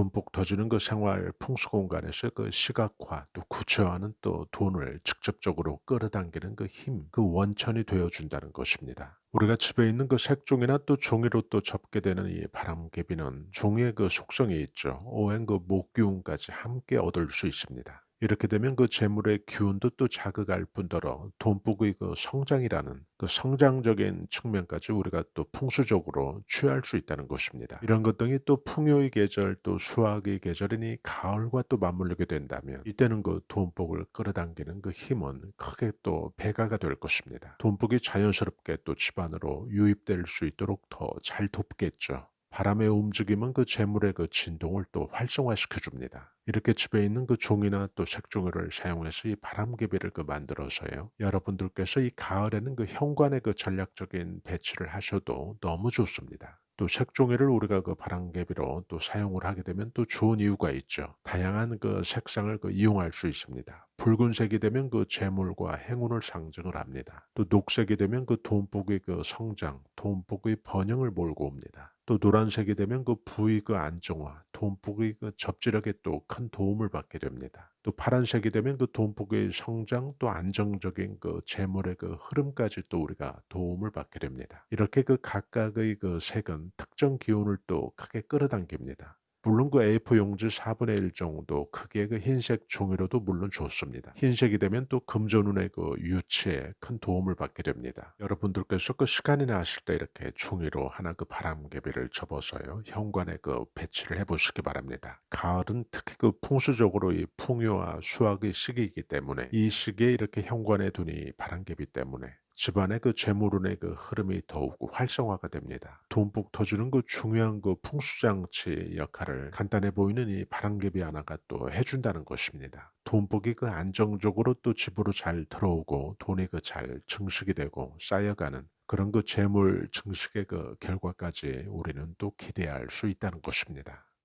돈복 터지는 그 생활 풍수 공간에서 그 시각화 또 구체화는 또 돈을 직접적으로 끌어당기는 그 힘, 그 원천이 되어준다는 것입니다. 우리가 집에 있는 그 색종이나 또 종이로 또 접게 되는 이 바람개비는 종이의 그 속성이 있죠. 오행 그 목기운까지 함께 얻을 수 있습니다. 이렇게 되면 그 재물의 기운도 또 자극할 뿐더러 돈복의 그 성장이라는 그 성장적인 측면까지 우리가 또 풍수적으로 취할 수 있다는 것입니다. 이런 것 등이 또 풍요의 계절 또 수확의 계절이니 가을과 또 맞물리게 된다면 이때는 그 돈복을 끌어당기는 그 힘은 크게 또 배가가 될 것입니다. 돈복이 자연스럽게 또 집안으로 유입될 수 있도록 더 잘 돕겠죠. 바람의 움직임은 그 재물의 그 진동을 또 활성화시켜 줍니다. 이렇게 집에 있는 그 종이나 또 색종이를 사용해서 이 바람개비를 그 만들어서요. 여러분들께서 이 가을에는 그 현관에 그 전략적인 배치를 하셔도 너무 좋습니다. 또 색종이를 우리가 그 바람개비로 또 사용을 하게 되면 또 좋은 이유가 있죠. 다양한 그 색상을 그 이용할 수 있습니다. 붉은색이 되면 그 재물과 행운을 상징을 합니다. 또 녹색이 되면 그 돈복의 그 성장, 돈복의 번영을 몰고 옵니다. 또 노란색이 되면 그 부의 그 안정화, 돈복의 그 접지력에 또 큰 도움을 받게 됩니다. 또 파란색이 되면 그 돈복의 성장 또 안정적인 그 재물의 그 흐름까지 또 우리가 도움을 받게 됩니다. 이렇게 그 각각의 그 색은 특정 기운을 또 크게 끌어당깁니다. 물론 그 A4 용지 4분의 1 정도 크기의 그 흰색 종이로도 물론 좋습니다. 흰색이 되면 또 금전운의 그 유치에 큰 도움을 받게 됩니다. 여러분들께서 그 시간이 나실 때 이렇게 종이로 하나 그 바람개비를 접어서요. 현관에 그 배치를 해보시기 바랍니다. 가을은 특히 그 풍수적으로 이 풍요와 수확의 시기이기 때문에 이 시기에 이렇게 현관에 두니 바람개비 때문에 집안의 그 재물운의 그 흐름이 더욱 활성화가 됩니다. 돈복 터주는 그 중요한 그 풍수장치 역할을 간단해 보이는 이 바람개비 하나가 또 해준다는 것입니다. 돈복이 그 안정적으로 또 집으로 잘 들어오고 돈이 그 잘 증식이 되고 쌓여가는 그런 그 재물 증식의 그 결과까지 우리는 또 기대할 수 있다는 것입니다.